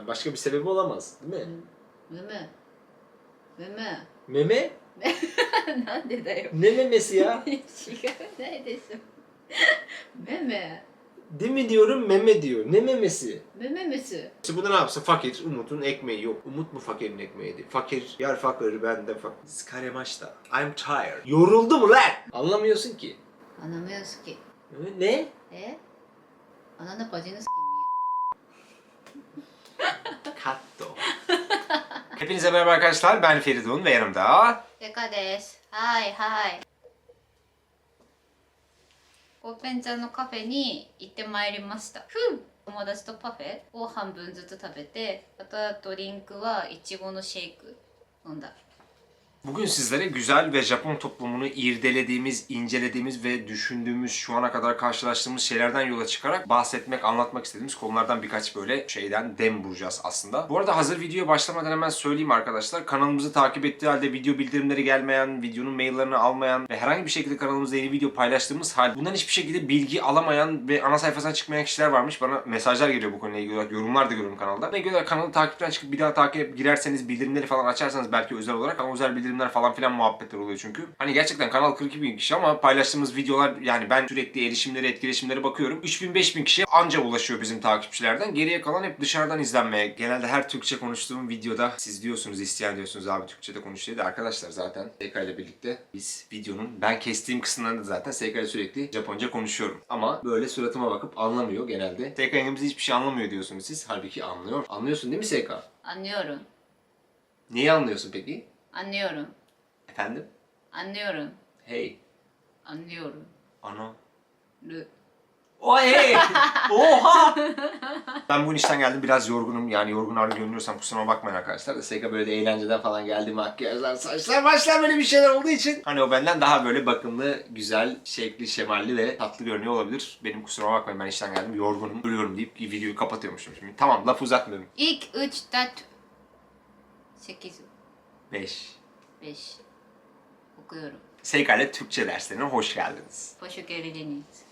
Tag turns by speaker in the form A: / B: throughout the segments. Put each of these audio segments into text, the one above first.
A: Yani başka bir sebebi olamaz değil mi? Meme.
B: Meme. Meme? Nerede da yok.
A: Ne memesi ya?
B: Neredesin? Meme.
A: Değil mi diyorum meme diyor. Ne memesi?
B: Meme mesi.
A: İşte bu da ne yapsa fakir Umut'un ekmeği yok. Umut mu fakirin ekmeğiydi? Fakir yer fakir ben de fakir. Skare maçta. I'm tired. Yoruldu mu lan? Anlamıyorsun ki.
B: Anlamıyoruz ki.
A: Ne?
B: E? Ananı bacını s- 人の好き
A: Katto. Hepinize merhaba arkadaşlar. Ben Feridun ve yanımda
B: デカですはいはいオーペンちゃんのカフェに行ってまいりましたふん友達とパフェを半分ずつ食べてあとはドリンクはいちごのシェイク飲んだ
A: Bugün sizlere güzel ve Japon toplumunu irdelediğimiz, incelediğimiz ve düşündüğümüz, şu ana kadar karşılaştığımız şeylerden yola çıkarak bahsetmek, anlatmak istediğimiz konulardan birkaç böyle şeyden dem vuracağız aslında. Bu arada hazır videoya başlamadan hemen söyleyeyim arkadaşlar. Kanalımızı takip ettiği halde video bildirimleri gelmeyen, videonun maillerini almayan ve herhangi bir şekilde kanalımızda yeni video paylaştığımız hal bundan hiçbir şekilde bilgi alamayan ve ana sayfasına çıkmayan kişiler varmış. Bana mesajlar geliyor bu konuyla ilgili olarak, yorumlar da görüyorum kanalda. Ne olarak kanalı takipten çıkıp bir daha takip girerseniz, bildirimleri falan açarsanız belki özel olarak ama özel bildirimler falan filan muhabbetler oluyor çünkü. Hani gerçekten kanal 42 bin kişi ama paylaştığımız videolar yani ben sürekli erişimlere etkileşimlere bakıyorum. 3000-5000 kişiye anca ulaşıyor bizim takipçilerden. Geriye kalan hep dışarıdan izlenmeye. Genelde her Türkçe konuştuğum videoda siz diyorsunuz isteyen diyorsunuz abi Türkçe'de konuş diye de arkadaşlar zaten SK ile birlikte biz videonun ben kestiğim kısımlarında zaten SK ile sürekli Japonca konuşuyorum. Ama böyle suratıma bakıp anlamıyor genelde. SK İngilizce hiçbir şey anlamıyor diyorsunuz siz. Halbuki anlıyor. Anlıyorsun değil mi
B: SK? Anlıyorum.
A: Neyi anlıyorsun peki?
B: Anlıyorum.
A: Efendim?
B: Anlıyorum.
A: Hey.
B: Anlıyorum.
A: Ana.
B: Lü.
A: O hey! Oha! ben bugün işten geldim biraz yorgunum. Yani yorgun arı görünüyorsam kusuruma bakmayın arkadaşlar. Da Sega böyle de eğlenceden falan geldi makyajlar, saçlar, başlar böyle bir şeyler olduğu için. Hani o benden daha böyle bakımlı, güzel, şekli, şemalli ve tatlı görünüyor olabilir. Benim kusuruma bakmayın ben işten geldim yorgunum, ölüyorum deyip videoyu kapatıyormuşum şimdi. Tamam laf uzatmıyorum.
B: İlk 3 tat 8
A: 5.
B: 5.
A: Okuyorum. Seykale Türkçe derslerine hoş geldiniz.
B: Hoş geldiniz.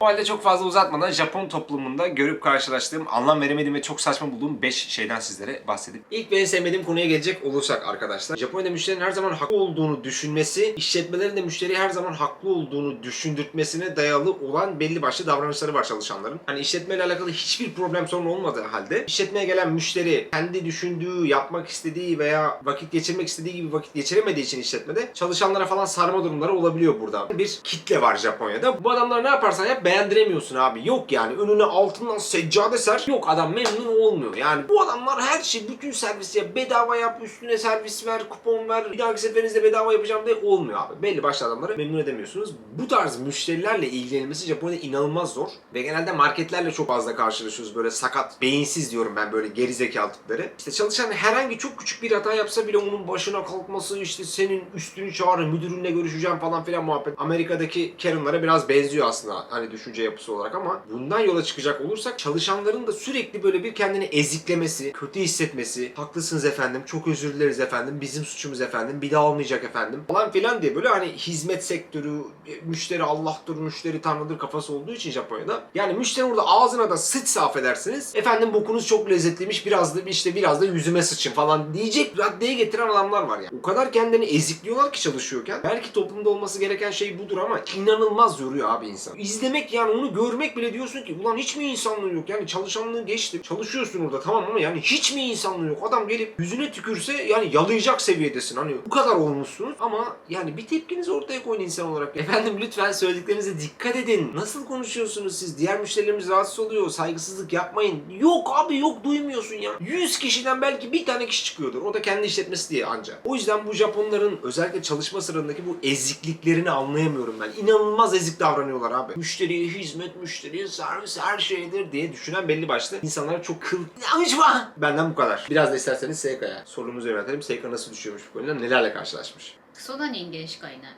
A: O halde çok fazla uzatmadan Japon toplumunda görüp karşılaştığım, anlam veremediğim ve çok saçma bulduğum 5 şeyden sizlere bahsedip. İlk benim sevmediğim konuya gelecek olursak arkadaşlar. Japonya'da müşterinin her zaman haklı olduğunu düşünmesi, işletmelerin de müşteriye her zaman haklı olduğunu düşündürtmesine dayalı olan belli başlı davranışları var çalışanların. Hani işletmeyle alakalı hiçbir problem sorun olmadığı halde işletmeye gelen müşteri kendi düşündüğü, yapmak istediği veya vakit geçirmek istediği gibi vakit geçiremediği için işletmede çalışanlara falan sarma durumları olabiliyor burada. Bir kitle var Japonya'da. Bu adamlar ne yaparsan yap beğendiremiyorsun abi. Yok yani önüne altından seccade ser. Yok adam memnun olmuyor. Yani bu adamlar her şey bütün servisi yap. Bedava yap, üstüne servis ver, kupon ver. Bir dahaki seferinizde bedava yapacağım diye olmuyor abi. Belli başlı adamları memnun edemiyorsunuz. Bu tarz müşterilerle ilgilenilmesi Japonya'da inanılmaz zor. Ve genelde marketlerle çok fazla karşılaşıyoruz. Böyle sakat, beyinsiz diyorum ben böyle gerizekalı tipleri. İşte çalışan herhangi çok küçük bir hata yapsa bile onun başına kalkması işte senin üstünü çağırın, müdürünle görüşeceğim falan filan muhabbet. Amerika'daki Karen'lara biraz benziyor aslında hani düşünce yapısı olarak ama bundan yola çıkacak olursak çalışanların da sürekli böyle bir kendini eziklemesi, kötü hissetmesi, haklısınız efendim, çok özür dileriz efendim, bizim suçumuz efendim, bir daha olmayacak efendim falan filan diye böyle hani hizmet sektörü, müşteri Allah'tır, müşteri Tanrı'dır kafası olduğu için Japonya'da. Yani müşteri orada ağzına da sıçsa affedersiniz. Efendim bokunuz çok lezzetliymiş, biraz da işte biraz da yüzüme sıçın falan diyecek raddeye getiren adamlar var yani. O kadar kendini ezikliyorlar ki çalışıyorken. Belki toplumda olması gereken şey budur ama inanılmaz yoruyor abi insan. İzlemek yani onu görmek bile diyorsun ki ulan hiç mi insanlığı yok? Yani çalışanlığı geçti. Çalışıyorsun orada tamam ama yani hiç mi insanlığı yok? Adam gelip yüzüne tükürse yani yalayacak seviyedesin. Hani bu kadar olmuşsunuz ama yani bir tepkinizi ortaya koyun insan olarak. Efendim lütfen söylediklerinize dikkat edin. Nasıl konuşuyorsunuz siz? Diğer müşterilerimiz rahatsız oluyor. Saygısızlık yapmayın. Yok abi yok duymuyorsun ya. 100 kişiden belki bir tane kişi çıkıyordur. O da kendi işletmesi diye ancak. O yüzden bu Japonların özellikle çalışma sırasındaki bu ezikliklerini anlayamıyorum ben. İnanılmaz ezik davranıyorlar abi Müşteriye hizmet, müşteriye servis her şeydir diye düşünen belli başlı insanlara çok kıl... Yanlışma! Benden bu kadar. Biraz da isterseniz Seika'ya sorumuzu yöneltelim. Seika nasıl düşüyormuş bu konuda? Nelerle karşılaşmış?
B: クソな人間しかいない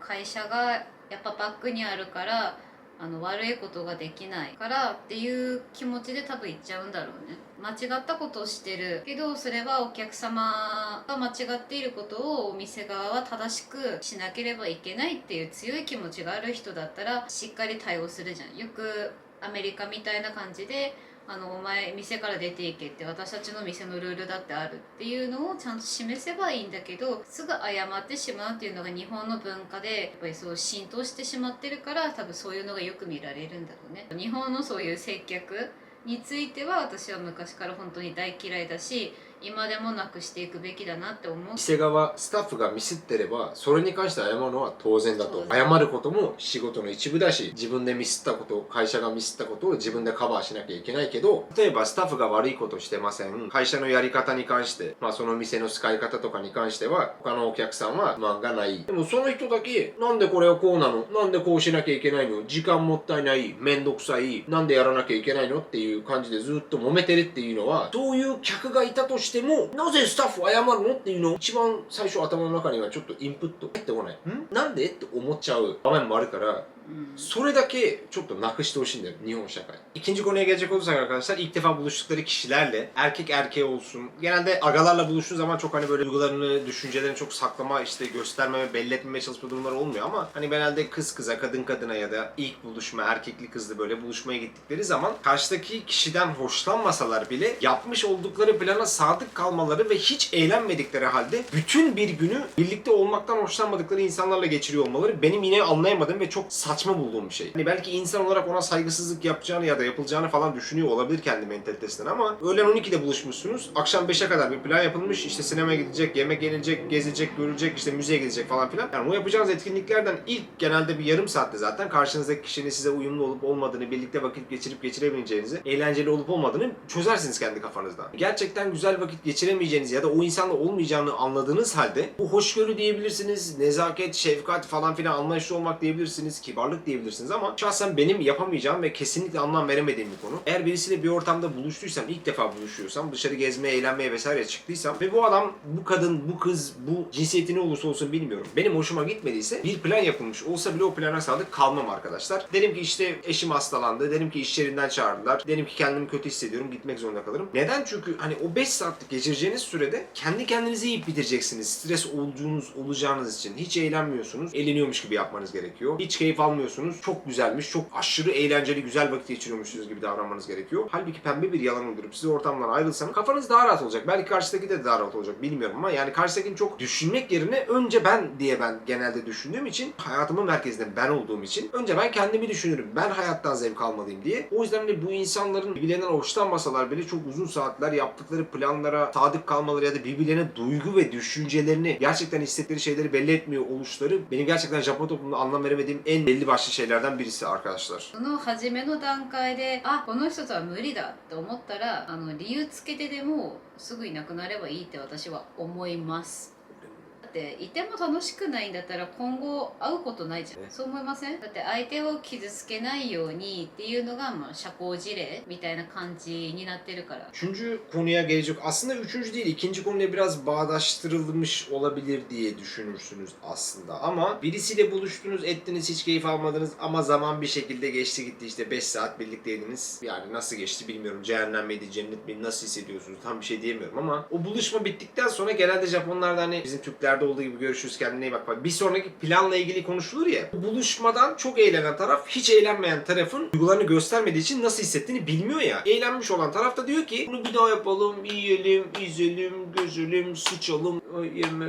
B: 会社がやっぱバックにあるから あの悪いことができないからっていう気持ちで多分行っちゃうんだろうね。間違ったことをしてるけどそれはお客様が間違っていることをお店側は正しくしなければいけないっていう強い気持ちがある人だったらしっかり対応するじゃん。よくアメリカみたいな感じであのお前店から出ていけって私たちの店のルールだってあるっていうのをちゃんと示せばいいんだけどすぐ謝ってしまうっていうのが日本の文化でやっぱりそう浸透してしまってるから多分そういうのがよく見られるんだろうね。日本のそういう接客については私は昔から本当に大嫌いだし今でもなくしていくべきだなって思う。
A: 店側スタッフがミスってればそれに関して謝るのは当然だと。謝ることも仕事の一部だし自分でミスったこと会社がミスったことを自分でカバーしなきゃいけないけど例えばスタッフが悪いことしてません。会社のやり方に関して、まあ、その店の使い方とかに関しては他のお客さんは不満がない。でもその人だけなんでこれはこうなの？なんでこうしなきゃいけないの？時間もったいない。めんどくさい。なんでやらなきゃいけないの？っていう感じでずっと揉めてるっていうのはそういう客がいたとしてもなぜスタッフ謝るのっていうのを一番最初頭の中にはちょっとインプット入ってこない。ん？なんで？って思っちゃう場面もあるから
B: うん
A: それda ki çok da nakışta hoşun derim Nihon şaka. İkinci konuya gelecek olursak arkadaşlar ilk defa buluştukları kişilerle erkek erkeğe olsun. Genelde agalarla buluştuğu zaman çok hani böyle duygularını, düşüncelerini çok saklama, işte göstermeme, belli etmemeye çalışma durumları olmuyor ama hani genelde kız kıza, kadın kadına ya da ilk buluşma, erkekli kızlı böyle buluşmaya gittikleri zaman karşıdaki kişiden hoşlanmasalar bile yapmış oldukları plana sadık kalmaları ve hiç eğlenmedikleri halde bütün bir günü birlikte olmaktan hoşlanmadıkları insanlarla geçiriyor olmaları benim yine anlayamadığım ve çok saçma bulduğum bir şey. Hani belki insan olarak ona saygısızlık yapacağını ya da yapılacağını falan düşünüyor olabilir kendi mentalitesinden ama öğlen 12'de buluşmuşsunuz. Akşam 5'e kadar bir plan yapılmış. İşte sinemaya gidecek, yemek yenilecek, gezilecek, görülecek, işte müzeye gidecek falan filan. Yani o yapacağınız etkinliklerden ilk genelde bir yarım saatte zaten karşınızdaki kişinin size uyumlu olup olmadığını, birlikte vakit geçirip geçiremeyeceğinizi, eğlenceli olup olmadığını çözersiniz kendi kafanızda. Gerçekten güzel vakit geçiremeyeceğinizi ya da o insanla olmayacağını anladığınız halde bu hoşgörü diyebilirsiniz, nezaket, şefkat falan filan anlayışlı olmak diyebilirsiniz, kibarlık diyebilirsiniz ama şahsen benim yapamayacağım ve kesinlikle anlam veremediğim bir konu. Eğer birisiyle bir ortamda buluştuysam, ilk defa buluşuyorsam, dışarı gezmeye, eğlenmeye vesaire çıktıysam ve bu adam, bu kadın, bu kız, bu cinsiyeti ne olursa olsun bilmiyorum. Benim hoşuma gitmediyse bir plan yapılmış olsa bile o plana sadık kalmam arkadaşlar. Derim ki işte eşim hastalandı, derim ki iş yerinden çağırdılar, derim ki kendimi kötü hissediyorum, gitmek zorunda kalırım. Neden? Çünkü hani o 5 saatlik geçireceğiniz sürede kendi kendinizi yiyip bitireceksiniz. Stres olduğunuz, olacağınız için. Hiç eğlenmiyorsunuz. Eğleniyormuş gibi yapmanız gerekiyor. Hiç keyif almıyorsunuz. Çok güzelmiş, çok aşırı eğlenceli, güzel vakit geçiriyormuşsunuz gibi davranmanız gerekiyor. Halbuki pembe bir yalan uydurup size ortamdan ayrılsanız kafanız daha rahat olacak. Belki karşıdaki de daha rahat olacak bilmiyorum ama yani karşıdakini çok düşünmek yerine önce ben diye ben genelde düşündüğüm için hayatımın merkezinde ben olduğum için önce ben kendimi düşünürüm. Ben hayattan zevk almalıyım diye. O yüzden de bu insanların birbirlerinden hoşlanmasalar bile çok uzun saatler yaptıkları planlara sadık kalmaları ya da birbirlerine duygu ve düşüncelerini gerçekten hissettikleri şeyleri belli etmiyor oluşları benim gerçekten Japon toplumunda anlam veremediğim en belli başlı şeylerden birisi arkadaşlar.
B: その初めの段階であこの人とは無理だって思ったらあの理由つけてでもすぐいなくなればいいって私は思いますっていても楽しくないんだったら今後会うことないじゃん、
A: ね
B: そう思いませんだって相手を傷つけないようにっていうのが、まあ、社交辞令みたいな感じになってるから
A: Üçüncü konuya gelecek. Aslında üçüncü değil, ikinci konuya biraz bağdaştırılmış olabilir diye düşünürsünüz aslında. Ama birisiyle buluştunuz, ettiniz, hiç keyif almadınız ama zaman bir şekilde geçti gitti. işte 5 saat birlikteydiniz. Yani nasıl geçti bilmiyorum. Cehennem miydi, cennet miydi, nasıl hissediyorsunuz? Tam bir şey diyemiyorum ama o buluşma bittikten sonra genelde Japonlarda hani bizim Türklerde olduğu gibi görüşürüz kendine iyi bak. Bir sonraki planla ilgili konuşulur ya. Bu buluşmadan çok eğlenen taraf hiç eğlenmeyen tarafın duygularını göstermediği için nasıl hissettiğini bilmiyor ya. Eğlenmiş olan taraf da diyor ki bunu bir daha yapalım, yiyelim, izleyelim, gözelim, sıçalım, yeme,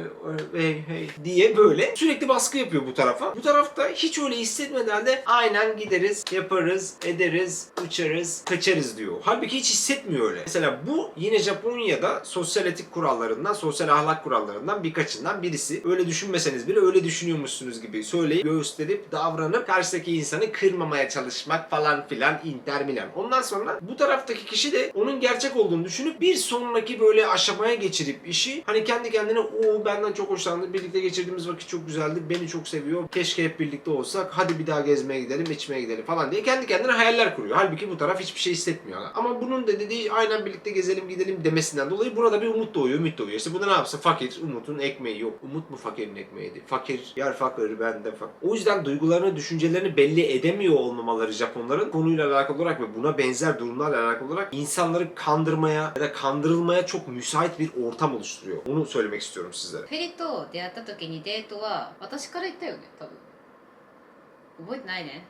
A: hey hey diye böyle sürekli baskı yapıyor bu tarafa. Bu tarafta hiç öyle hissetmeden de aynen gideriz, yaparız, ederiz, uçarız, kaçarız diyor. Halbuki hiç hissetmiyor öyle. Mesela bu yine Japonya'da sosyal etik kurallarından, sosyal ahlak kurallarından birkaçından birisi. Öyle düşünmeseniz bile öyle düşünüyormuşsunuz gibi söyleyip, gösterip, davranıp karşıdaki insanı kırmamaya çalışmak falan filan inter Milan. Ondan sonra bu taraftaki kişi de onun gerçek olduğunu düşünüp bir sonraki böyle aşamaya geçirip işi hani kendi kendine o benden çok hoşlandı. Birlikte geçirdiğimiz vakit çok güzeldi. Beni çok seviyor. Keşke hep birlikte olsak. Hadi bir daha gezmeye gidelim, içmeye gidelim falan diye kendi kendine hayaller kuruyor. Halbuki bu taraf hiçbir şey hissetmiyor. Ama bunun da dediği aynen birlikte gezelim gidelim demesinden dolayı burada bir umut doğuyor, ümit doğuyor. İşte bu da ne yapsa fakir, Umut'un ekmeği Umut mu fakirin ekmeğiydi? Fakir, yer fakir, ben de fakir. O yüzden duygularını, düşüncelerini belli edemiyor olmamaları Japonların konuyla alakalı olarak ve buna benzer durumlarla alakalı olarak insanları kandırmaya ya da kandırılmaya çok müsait bir ortam oluşturuyor. Onu söylemek istiyorum sizlere.
B: フェリと出会った時にデートは私から言ったよね多分 覚えてないね。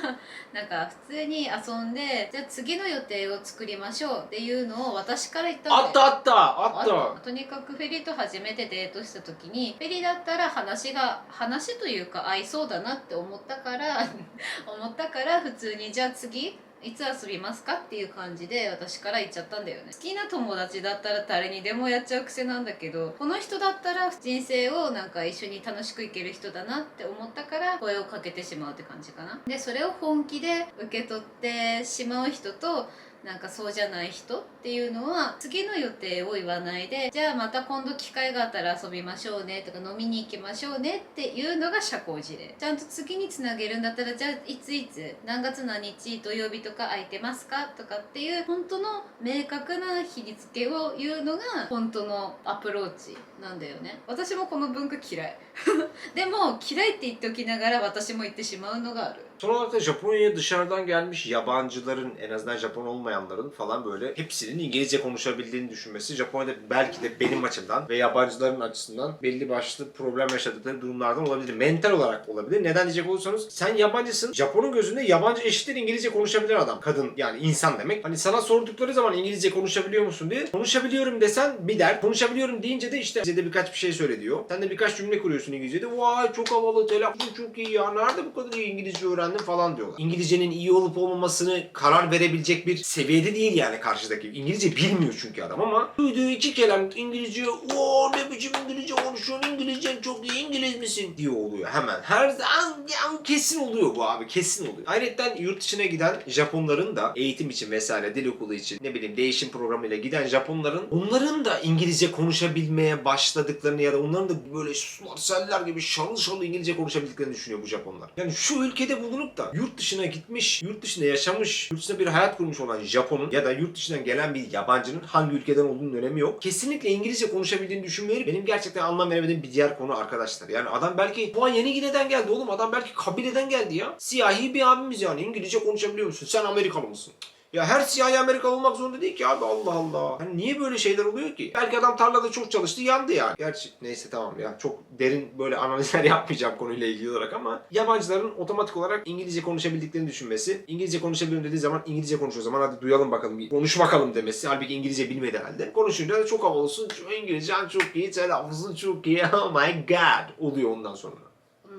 B: なんか普通に遊んでじゃあ次の予定を作りましょうっていうのを私から言った
A: あったあった。あった。
B: あとにかくフェリーと初めてデートした時にフェリーだったら話が話というか合いそうだなって思ったから 思ったから普通にじゃあ次いつ遊びますか？っていう感じで私から言っちゃったんだよね。好きな友達だったら誰にでもやっちゃう癖なんだけどこの人だったら人生をなんか一緒に楽しくいける人だなって思ったから声をかけてしまうって感じかな。でそれを本気で受け取ってしまう人となんかそうじゃない人っていうのは次の予定を言わないでじゃあまた今度機会があったら遊びましょうねとか飲みに行きましょうねっていうのが社交辞令。ちゃんと次につなげるんだったらじゃあいついつ何月何日土曜日とか空いてますかとかっていう本当の明確な日付けを言うのが本当のアプローチなんだよね。私もこの文化嫌い。でも嫌いって言っておきながら私も言ってしまうのがある。
A: Son olarak da Japonya'ya dışarıdan gelmiş yabancıların en azından Japon olmayanların falan böyle hepsinin İngilizce konuşabildiğini düşünmesi Japonya'da belki de benim açımdan ve yabancıların açısından belli başlı problem yaşadıkları durumlardan olabilir. Mental olarak olabilir. Neden diyecek olursanız sen yabancısın. Japon'un gözünde yabancı eşittir İngilizce konuşabilen adam. Kadın yani insan demek. Hani sana sordukları zaman İngilizce konuşabiliyor musun diye. Konuşabiliyorum desen bir dert. Konuşabiliyorum deyince de işte bize de birkaç bir şey söyle diyor. Sen de birkaç cümle kuruyorsun İngilizce'de. Vay çok havalı telaffuzun çok iyi ya. Nerede bu kadar iyi İngilizce öğrendin falan diyorlar. İngilizcenin iyi olup olmamasını karar verebilecek bir seviyede değil yani karşıdaki. İngilizce bilmiyor çünkü adam ama duyduğu iki kelam İngilizce o ne biçim İngilizce konuşuyorsun İngilizcen çok iyi İngiliz misin diye oluyor hemen. Her an, an kesin oluyor bu abi kesin oluyor. Ayrıca yurt dışına giden Japonların da eğitim için vesaire dil okulu için ne bileyim değişim programıyla giden Japonların onların da İngilizce konuşabilmeye başladıklarını ya da onların da böyle marseller gibi şalı şalı İngilizce konuşabildiklerini düşünüyor bu Japonlar. Yani şu ülkede bulunup da yurt dışına gitmiş, yurt dışında yaşamış, yurt dışında bir hayat kurmuş olan Japon'un ya da yurt dışından gelen bir yabancının hangi ülkeden olduğunun önemi yok. Kesinlikle İngilizce konuşabildiğini düşünmeleri benim gerçekten anlam veremediğim bir diğer konu arkadaşlar. Yani adam belki bu an yeni Gine'den geldi oğlum. Adam belki kabileden geldi ya. Siyahi bir abimiz yani. İngilizce konuşabiliyor musun? Sen Amerikalı mısın? Ya her siyahi Amerikalı olmak zorunda değil ki abi Allah Allah. Hani niye böyle şeyler oluyor ki? Belki adam tarlada çok çalıştı yandı yani. Gerçi neyse tamam ya çok derin böyle analizler yapmayacağım konuyla ilgili olarak ama yabancıların otomatik olarak İngilizce konuşabildiklerini düşünmesi, İngilizce konuşabiliyorum dediği zaman İngilizce konuş o zaman hadi duyalım bakalım konuş bakalım demesi. Halbuki İngilizce bilmedi halde. Konuşunca da çok havalısın, çok İngilizcen çok iyi, telaffuzun çok iyi, oh my god oluyor ondan sonra.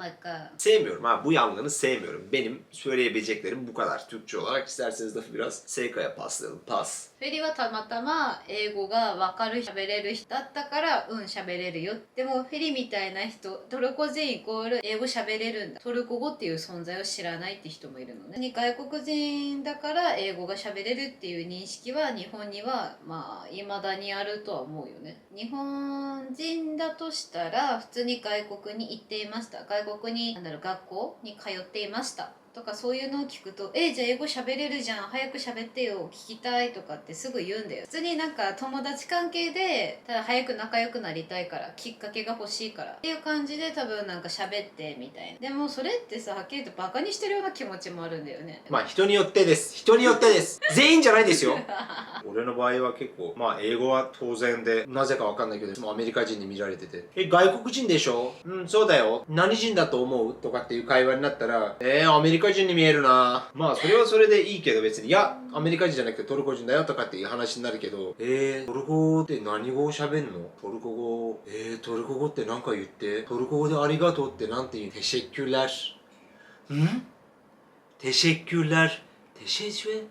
B: Oh
A: Sevmiyorum ha bu yangını sevmiyorum. Benim söyleyebileceklerim bu kadar Türkçe olarak. İsterseniz lafı biraz Seika'ya paslayalım. Pas.
B: フェリーはたまたま英語が分かる喋れる人だったからうん喋れるよでもフェリーみたいな人トルコ人イコール英語喋れるんだトルコ語っていう存在を知らないって人もいるのね外国人だから英語が喋れるっていう認識は日本にはまあ未だにあるとは思うよね日本人だとしたら普通に外国に行っていました外国になんだろう学校に通っていました。とかそういうのを聞くと「えじゃあ英語喋れるじゃん。早く喋ってよ。聞きたい」とかってすぐ言うんだよ。普通になんか友達関係でただ早く仲良くなりたいからきっかけが欲しいから。っていう感じで多分なんか喋ってみたいな。でもそれってさはっきり言ってバカにしてるような気持ちもあるんだよね。
A: まあ人によってです。人によってです。全員じゃないですよ。俺の場合は結構、まあ英語は当然で、なぜかわかんないけど、いつもアメリカ人に見られてて、え、外国人でしょ？うん、そうだよ。何人だと思う？とかっていう会話になったら、えー、アメリカ人に見えるな。まあそれはそれでいいけど別に、いや、アメリカ人じゃなくてトルコ人だよとかっていう話になるけど、えー、トルコ語って何語を喋んの？トルコ語、えー、トルコ語って何か言って、トルコ語でありがとうってなんて言う？テシェッキュラー。ん？Teşekkürler. Teşekkür.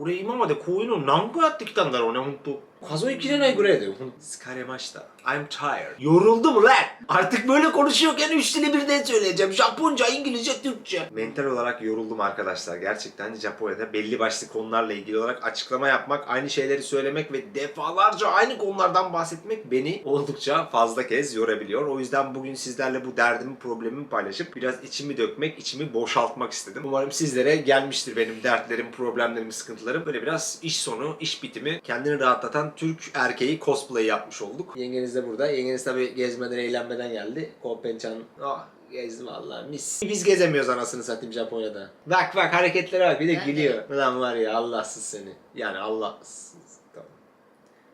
A: 俺今までこういうの何個やってきたんだろうね本当数えきれないぐらいだよほんと。疲れました I'm tired. Yoruldum lan. Artık böyle konuşuyorken üç dili birden söyleyeceğim. Japonca, İngilizce, Türkçe. Mental olarak yoruldum arkadaşlar. Gerçekten Japonya'da belli başlı konularla ilgili olarak açıklama yapmak Aynı şeyleri söylemek ve defalarca aynı konulardan bahsetmek Beni oldukça fazla kez yorabiliyor. O yüzden bugün sizlerle bu derdimi problemimi paylaşıp Biraz içimi dökmek, içimi boşaltmak istedim. Umarım sizlere gelmiştir benim dertlerim, problemlerim, sıkıntılarım. Böyle biraz iş sonu, iş bitimi kendini rahatlatan Türk erkeği cosplay yapmış olduk. Yengeniz de burada. Yengeniz tabi gezmeden eğlenmeden geldi. Kompençan oh, gezdim valla mis. Biz gezemiyoruz anasını satayım Japonya'da. Bak bak hareketlere bak bir de
B: Yani.
A: gülüyor. Ulan var ya Allahsız seni. Yani Allahsız. Tamam.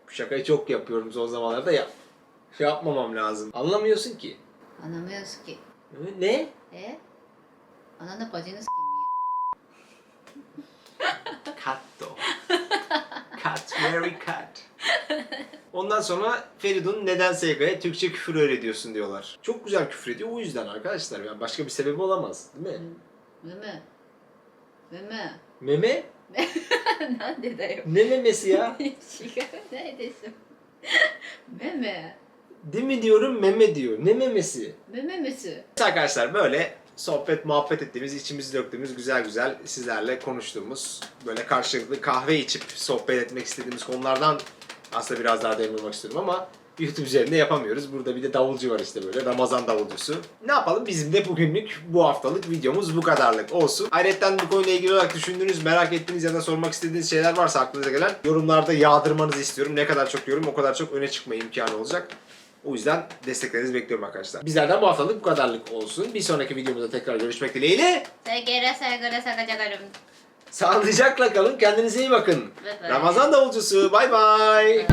A: Bu şakayı çok yapıyorum son zamanlarda yap. Şey yapmamam lazım. Anlamıyorsun ki.
B: Anlamıyoruz ki.
A: Ne?
B: E? Ananı bacını s**eyim ya. Cut
A: though. cut, very cut. Ondan sonra Feridun neden SGK'ya Türkçe küfür öğretiyorsun diyorlar. Çok güzel küfür ediyor o yüzden arkadaşlar. Yani başka bir sebebi olamaz değil mi? Meme.
B: Meme. Meme? Nerede de yok.
A: Ne memesi ya?
B: Sigara neredesin? Meme.
A: Değil mi diyorum meme diyor. Ne memesi?
B: Mememesi. İşte
A: Arkadaşlar böyle sohbet muhabbet ettiğimiz, içimizi döktüğümüz, güzel güzel sizlerle konuştuğumuz, böyle karşılıklı kahve içip sohbet etmek istediğimiz konulardan aslında biraz daha derin olmak istedim ama YouTube üzerinde yapamıyoruz. Burada bir de davulcu var işte böyle. Ramazan davulcusu. Ne yapalım? Bizim de bugünlük bu haftalık videomuz bu kadarlık olsun. Ayrıca bu konuyla ilgili olarak düşündüğünüz, merak ettiğiniz ya da sormak istediğiniz şeyler varsa aklınıza gelen yorumlarda yağdırmanızı istiyorum. Ne kadar çok yorum o kadar çok öne çıkma imkanı olacak. O yüzden desteklerinizi bekliyorum arkadaşlar. Bizlerden bu haftalık bu kadarlık olsun. Bir sonraki videomuzda tekrar görüşmek dileğiyle.
B: Sevgiyle, saygıyla, sakacaklarım.
A: Sağlıcakla kalın. Kendinize iyi bakın.
B: Evet, evet.
A: Ramazan davulcusu. Bay bay. Evet.